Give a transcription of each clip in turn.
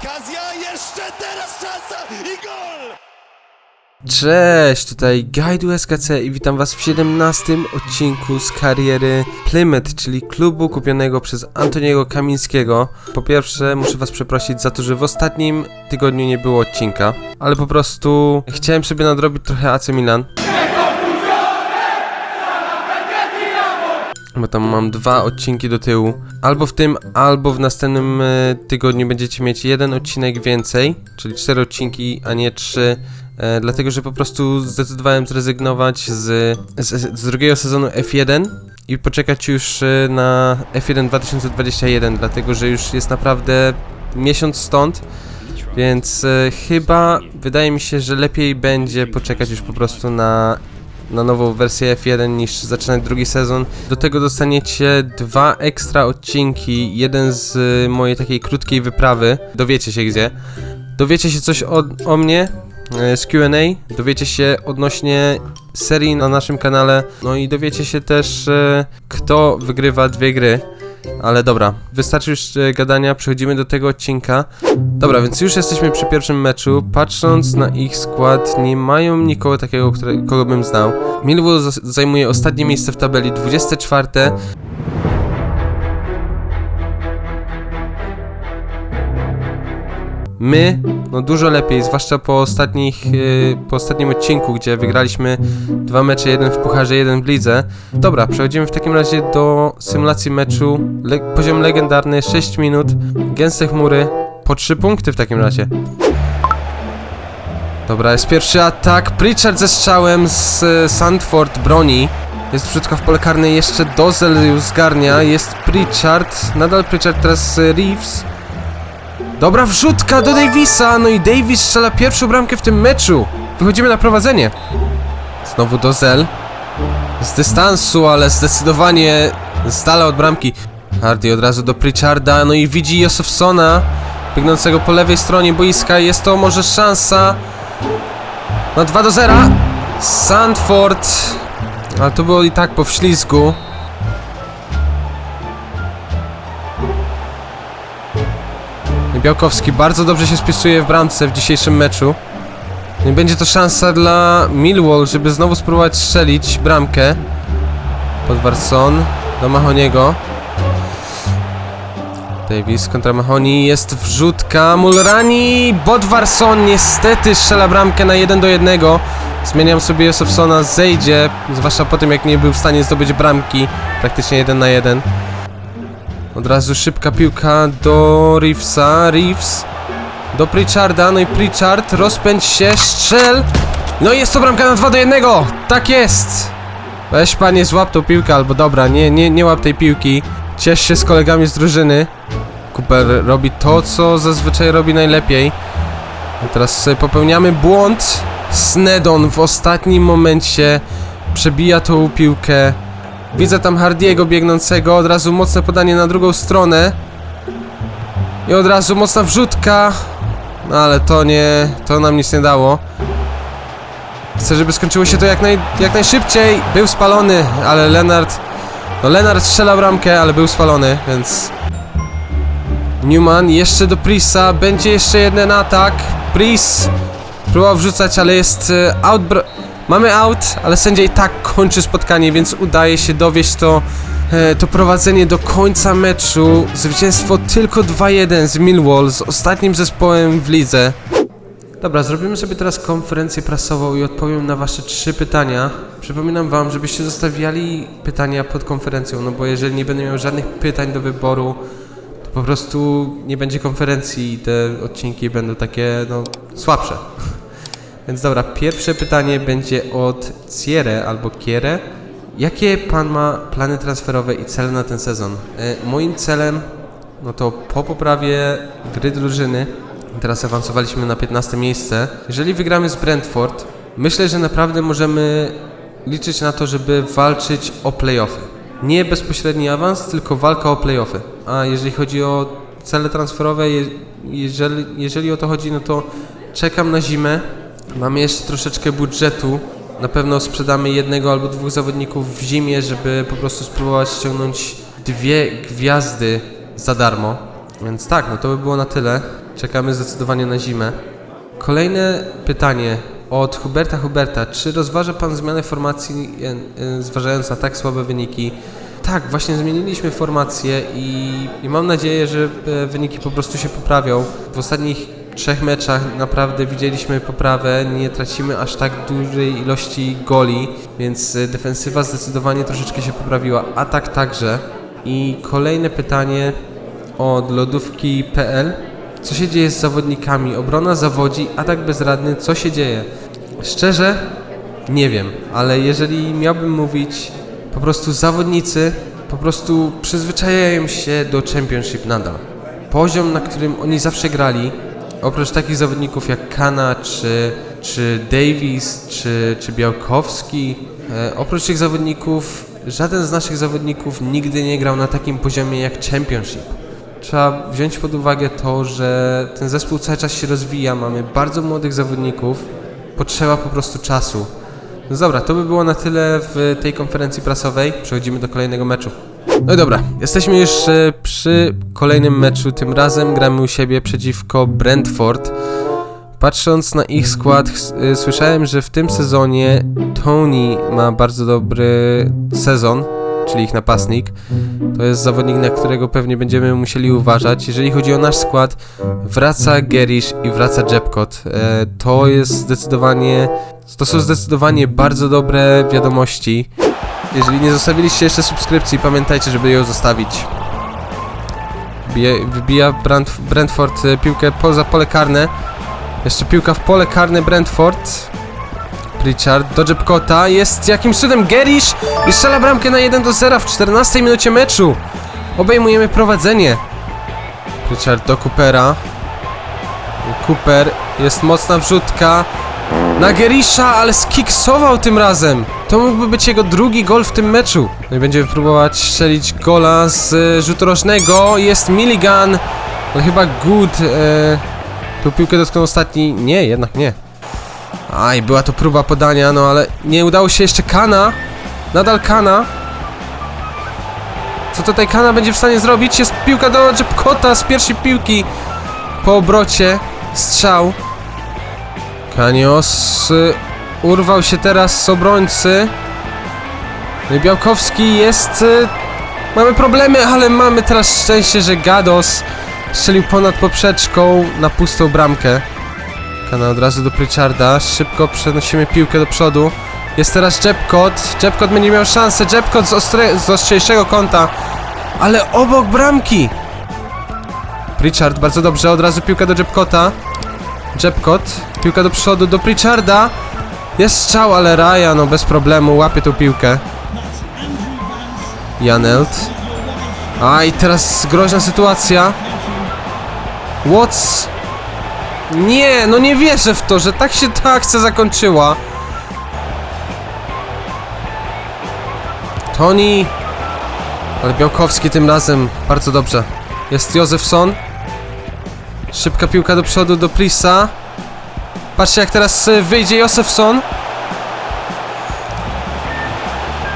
okazja, jeszcze teraz szansa i gol! Cześć, tutaj Guide SKC i witam was w 17 odcinku z kariery Plymouth, czyli klubu kupionego przez Antoniego Kamińskiego. Po pierwsze, muszę was przeprosić za to, że w ostatnim tygodniu nie było odcinka, ale po prostu chciałem sobie nadrobić trochę AC Milan. Bo tam mam dwa odcinki do tyłu. Albo w tym, albo w następnym e, tygodniu będziecie mieć jeden odcinek więcej, czyli cztery odcinki, a nie trzy. E, dlatego, że po prostu zdecydowałem zrezygnować z, z, z drugiego sezonu F1 i poczekać już e, na F1 2021, dlatego że już jest naprawdę miesiąc stąd. Więc e, chyba wydaje mi się, że lepiej będzie poczekać już po prostu na na nową wersję F1 niż zaczynać drugi sezon. Do tego dostaniecie dwa ekstra odcinki. Jeden z y, mojej takiej krótkiej wyprawy. Dowiecie się gdzie. Dowiecie się coś o, o mnie y, z QA. Dowiecie się odnośnie serii na naszym kanale. No i dowiecie się też, y, kto wygrywa dwie gry. Ale dobra, wystarczy już e, gadania, przechodzimy do tego odcinka. Dobra, więc już jesteśmy przy pierwszym meczu. Patrząc na ich skład, nie mają nikogo takiego, które, kogo bym znał. Millwall zajmuje ostatnie miejsce w tabeli, 24. My, no dużo lepiej, zwłaszcza po ostatnich, yy, po ostatnim odcinku, gdzie wygraliśmy dwa mecze, jeden w pucharze, jeden w lidze. Dobra, przechodzimy w takim razie do symulacji meczu. Le poziom legendarny, 6 minut, gęste chmury, po 3 punkty w takim razie. Dobra, jest pierwszy atak, Pritchard ze strzałem z y, Sandford broni. Jest wrzutka w pole karne, jeszcze Dozel już zgarnia, jest Pritchard, nadal Pritchard, teraz y, Reeves. Dobra wrzutka do Davisa, no i Davis strzela pierwszą bramkę w tym meczu. Wychodzimy na prowadzenie. Znowu Dozel. Z dystansu, ale zdecydowanie z dala od bramki. Hardy od razu do Pritcharda, no i widzi Josefsona biegnącego po lewej stronie boiska. Jest to może szansa na 2 do 0. Sandford, ale to było i tak po wślizgu. Białkowski bardzo dobrze się spisuje w bramce w dzisiejszym meczu. Będzie to szansa dla Millwall, żeby znowu spróbować strzelić bramkę. Podwarson do Mahoniego. Davis kontra Mahoni, jest wrzutka, Mulrani, Bodwarson niestety strzela bramkę na 1 do 1. Zmieniam sobie Josefsona, zejdzie, zwłaszcza po tym jak nie był w stanie zdobyć bramki, praktycznie 1 na 1. Od razu szybka piłka do Reevesa, Reeves do Pritcharda, no i Pritchard rozpędź się, strzel! No i jest to bramka na 2 do 1! Tak jest! Weź panie, złap tą piłkę, albo dobra, nie, nie, nie łap tej piłki. Ciesz się z kolegami z drużyny. Cooper robi to, co zazwyczaj robi najlepiej. A teraz popełniamy błąd. Snedon w ostatnim momencie przebija tą piłkę. Widzę tam Hardiego biegnącego, od razu mocne podanie na drugą stronę. I od razu mocna wrzutka. No ale to nie, to nam nic nie dało. Chcę, żeby skończyło się to jak, naj, jak najszybciej. Był spalony, ale Lenart... No Lenart strzela bramkę, ale był spalony, więc... Newman jeszcze do Prisa, będzie jeszcze jeden atak. Pris próbował wrzucać, ale jest e, out... br- Mamy out, ale sędzia i tak kończy spotkanie, więc udaje się dowieść to, e, to prowadzenie do końca meczu. Zwycięstwo tylko 2-1 z Millwall, z ostatnim zespołem w lidze. Dobra, zrobimy sobie teraz konferencję prasową i odpowiem na wasze trzy pytania. Przypominam wam, żebyście zostawiali pytania pod konferencją, no bo jeżeli nie będę miał żadnych pytań do wyboru, to po prostu nie będzie konferencji i te odcinki będą takie, no, słabsze. Więc dobra, pierwsze pytanie będzie od Ciere albo Kiere. Jakie pan ma plany transferowe i cele na ten sezon? E, moim celem, no to po poprawie gry drużyny, teraz awansowaliśmy na 15 miejsce. Jeżeli wygramy z Brentford, myślę, że naprawdę możemy liczyć na to, żeby walczyć o playoffy. Nie bezpośredni awans, tylko walka o playoffy. A jeżeli chodzi o cele transferowe, je, jeżeli, jeżeli o to chodzi, no to czekam na zimę. Mamy jeszcze troszeczkę budżetu. Na pewno sprzedamy jednego albo dwóch zawodników w zimie, żeby po prostu spróbować ściągnąć dwie gwiazdy za darmo. Więc tak, no to by było na tyle. Czekamy zdecydowanie na zimę. Kolejne pytanie od Huberta Huberta. Czy rozważa Pan zmianę formacji, e, e, zważając na tak słabe wyniki? Tak, właśnie zmieniliśmy formację i, i mam nadzieję, że e, wyniki po prostu się poprawią. W ostatnich trzech meczach naprawdę widzieliśmy poprawę, nie tracimy aż tak dużej ilości goli, więc e, defensywa zdecydowanie troszeczkę się poprawiła, atak także. I kolejne pytanie od lodówki.pl. Co się dzieje z zawodnikami? Obrona zawodzi, atak bezradny, co się dzieje? Szczerze, nie wiem, ale jeżeli miałbym mówić, po prostu zawodnicy po prostu przyzwyczajają się do Championship nadal. Poziom, na którym oni zawsze grali, oprócz takich zawodników jak Kana, czy, czy Davis, czy, czy Białkowski, e, oprócz tych zawodników, żaden z naszych zawodników nigdy nie grał na takim poziomie jak Championship trzeba wziąć pod uwagę to, że ten zespół cały czas się rozwija, mamy bardzo młodych zawodników, potrzeba po prostu czasu. No dobra, to by było na tyle w tej konferencji prasowej. Przechodzimy do kolejnego meczu. No i dobra, jesteśmy już e, przy kolejnym meczu. Tym razem gramy u siebie przeciwko Brentford. Patrząc na ich skład, y, słyszałem, że w tym sezonie Tony ma bardzo dobry sezon, czyli ich napastnik. To jest zawodnik, na którego pewnie będziemy musieli uważać. Jeżeli chodzi o nasz skład, wraca Gerish i wraca Jepkot. E, to jest zdecydowanie, to są zdecydowanie bardzo dobre wiadomości. Jeżeli nie zostawiliście jeszcze subskrypcji, pamiętajcie, żeby ją zostawić. Wbija, wybija Brand, Brentford e, piłkę poza pole karne. Jeszcze piłka w pole karne Brentford. Pritchard do Jepkota. Jest jakimś cudem Gerish i strzela bramkę na 1 do 0 w 14 minucie meczu. Obejmujemy prowadzenie. Pritchard do Coopera. Cooper. Jest mocna wrzutka. Na Gerisha, ale skiksował tym razem. To mógłby być jego drugi gol w tym meczu. No i będziemy próbować strzelić gola z e, rzutu rożnego. Jest Milligan. Ale chyba Good. E, tą piłkę dotknął ostatni. Nie, jednak nie. Aj, była to próba podania, no ale nie udało się jeszcze Kana. Nadal Kana. Co tutaj Kana będzie w stanie zrobić? Jest piłka do Jepkota z pierwszej piłki po obrocie. Strzał. Kanios y, urwał się teraz z obrońcy. No i Białkowski jest... Y, mamy problemy, ale mamy teraz szczęście, że Gados strzelił ponad poprzeczką na pustą bramkę. Kana od razu do Pritcharda. Szybko przenosimy piłkę do przodu. Jest teraz Jepkot. Jepkot będzie miał szansę. Jepkot z, ostre, z ostrzejszego kąta. Ale obok bramki. Pritchard bardzo dobrze. Od razu piłka do Jepkota. Jepkot. Piłka do przodu do Pritcharda. Jest strzał, ale Raja no bez problemu łapie tą piłkę. Janelt. A i teraz groźna sytuacja. Watts nie, no nie wierzę w to, że tak się ta akcja zakończyła. Tony. Ale Białkowski tym razem bardzo dobrze. Jest Józefson. Szybka piłka do przodu do Prisa. Patrzcie jak teraz y, wyjdzie Józefson.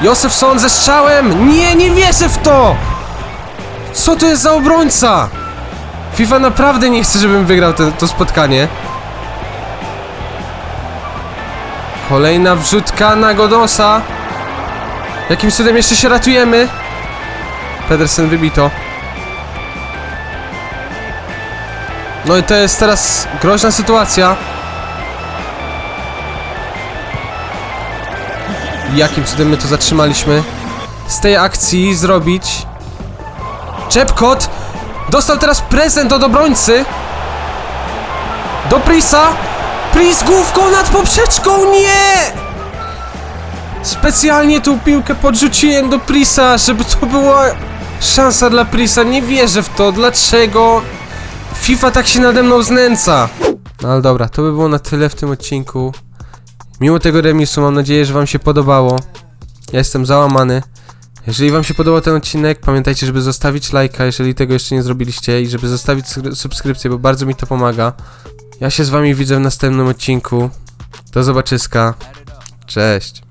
Józefson ze strzałem! Nie, nie wierzę w to! Co to jest za obrońca? FIFA naprawdę nie chce, żebym wygrał te, to spotkanie. Kolejna wrzutka na Godosa. Jakim cudem jeszcze się ratujemy? Pedersen wybito. No i to jest teraz groźna sytuacja. Jakim cudem my to zatrzymaliśmy? Z tej akcji zrobić... Czepkot! Dostał teraz prezent od obrońcy. Do Prisa. Pris główką nad poprzeczką. Nie! Specjalnie tą piłkę podrzuciłem do Prisa, żeby to była szansa dla Prisa. Nie wierzę w to. Dlaczego FIFA tak się nade mną znęca? No ale dobra, to by było na tyle w tym odcinku. Mimo tego remisu mam nadzieję, że wam się podobało. Ja jestem załamany. Jeżeli wam się podobał ten odcinek, pamiętajcie, żeby zostawić lajka, jeżeli tego jeszcze nie zrobiliście i żeby zostawić skry- subskrypcję, bo bardzo mi to pomaga. Ja się z wami widzę w następnym odcinku. Do zobaczyska. Cześć.